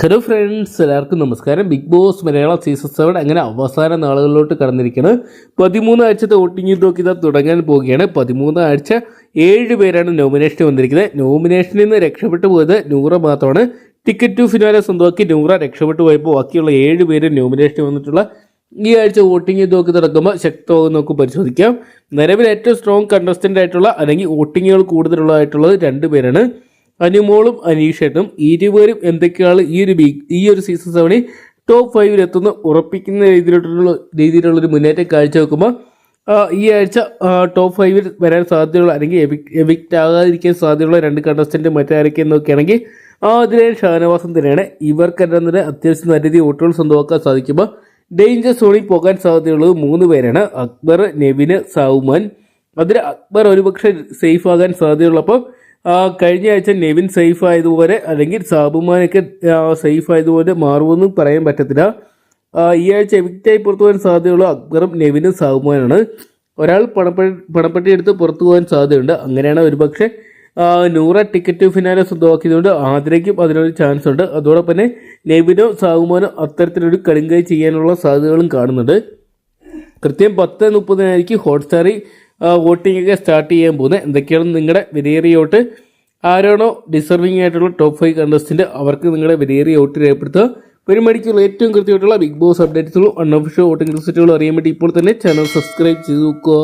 Hello friends എല്ലാവർക്കും നമസ്കാരം. Bigg Boss Malayalam season seven അങ്ങനെ അവസാന നാളുകളിലോട്ട് കടന്നിരിക്കുന്നത് പതിമൂന്ന് ആഴ്ചത്തെ വോട്ടിംഗ് നോക്കി ഇതാ തുടങ്ങാൻ പോവുകയാണ്. പതിമൂന്ന് ആഴ്ച ഏഴ് പേരാണ് നോമിനേഷൻ വന്നിരിക്കുന്നത്. നോമിനേഷനിൽ നിന്ന് രക്ഷപ്പെട്ടു പോയത് നൂറ മാത്രമാണ്. ടിക്കറ്റ് ടു ഫിനാലെ സ്വന്തമാക്കി നൂറ രക്ഷപ്പെട്ടു പോയപ്പോൾ ബാക്കിയുള്ള ഏഴ് പേര് നോമിനേഷൻ വന്നിട്ടുള്ള ഈ ആഴ്ച വോട്ടിംഗ് നോക്കി തുടങ്ങുമ്പോൾ ശക്തമാകും നമുക്ക് പരിശോധിക്കാം. നിലവിൽ ഏറ്റവും സ്ട്രോങ് കണ്ടസ്റ്റന്റ് ആയിട്ടുള്ള അല്ലെങ്കിൽ വോട്ടിങ്ങുകൾ കൂടുതലുള്ളതായിട്ടുള്ളത് രണ്ട് പേരാണ്. അനുമോളും അനീഷേട്ടും ഇരുവരും എന്തൊക്കെയാണ് ഈ ഒരു ബിഗ് ഈ ഒരു സീസൺ സെവനിൽ ടോപ്പ് ഫൈവിൽ എത്തുന്ന ഉറപ്പിക്കുന്ന രീതിയിലുള്ള രീതിയിലുള്ളൊരു മുന്നേറ്റം കാഴ്ചവെക്കുമ്പോൾ വെക്കുമ്പോൾ ഈ ആഴ്ച ടോപ്പ് ഫൈവിൽ വരാൻ സാധ്യതയുള്ള അല്ലെങ്കിൽ എവിക്റ്റ് ആകാതിരിക്കാൻ സാധ്യതയുള്ള രണ്ട് കണ്ടസ്റ്റന്റ് മറ്റാരൊക്കെ നോക്കുകയാണെങ്കിൽ അതിനെ ഷാനവാസം തന്നെയാണ് ഇവർക്കെല്ലാം തന്നെ അത്യാവശ്യം നല്ല രീതിയിൽ വോട്ടുകൾ സ്വന്തമാക്കാൻ സാധിക്കുമ്പോൾ ഡേഞ്ചർ സോണിൽ പോകാൻ സാധ്യതയുള്ളത് മൂന്ന് പേരാണ്. അക്ബർ നെവിന് സൗമൻ. അതിൽ അക്ബർ ഒരുപക്ഷെ സേഫ് ആകാൻ സാധ്യതയുള്ളപ്പോൾ കഴിഞ്ഞ ആഴ്ച നെവിൻ സേഫ് ആയതുപോലെ അല്ലെങ്കിൽ സാബുമാനൊക്കെ സേഫ് ആയതുപോലെ മാറുമെന്നും പറയാൻ പറ്റത്തില്ല. ഈ ആഴ്ച എവിക്റ്റായി പുറത്തു പോകാൻ സാധ്യതയുള്ള അക്ബറും നെവിനും സാബുമാനാണ്. ഒരാൾ പണപ്പെട്ടി പണപ്പെട്ടി എടുത്ത് പുറത്തു പോകാൻ സാധ്യതയുണ്ട്. അങ്ങനെയാണ് ഒരുപക്ഷെ നൂറ ടിക്കറ്റ് ഫിനാലെ സ്വന്തമാക്കിയതുകൊണ്ട് ആതിരയ്ക്കും അതിനൊരു ചാൻസ് ഉണ്ട്. അതോടൊപ്പം തന്നെ നെവിനോ സാഹുമാനോ അത്തരത്തിലൊരു കടുങ്കൈ ചെയ്യാനുള്ള സാധ്യതകളും കാണുന്നുണ്ട്. കൃത്യം പത്ത് മുപ്പതിനായിരിക്കും ഹോട്ട്സ്റ്റാറിൽ വോട്ടിംഗ് ഒക്കെ സ്റ്റാർട്ട് ചെയ്യാൻ പോകുന്നത്. എന്തൊക്കെയാണ് നിങ്ങളുടെ വിലയേറിയ വോട്ട് ആരാണോ ഡിസർവിംഗ് ആയിട്ടുള്ള ടോപ്പ് ഫൈവ് കണ്ടസ്റ്റന്റ് അവർക്ക് നിങ്ങളുടെ വിലയേറിയ വോട്ട് രേഖപ്പെടുത്തുക. പരിപാടിക്കുള്ള ഏറ്റവും കൃത്യമായിട്ടുള്ള ബിഗ് ബോസ് അപ്ഡേറ്റ്സുകളും അൺഒഫീഷ്യൽ വോട്ടിംഗ് റിസൾട്ടുകളും അറിയാൻ വേണ്ടി ഇപ്പോൾ തന്നെ ചാനൽ സബ്സ്ക്രൈബ് ചെയ്ത് നോക്കുക.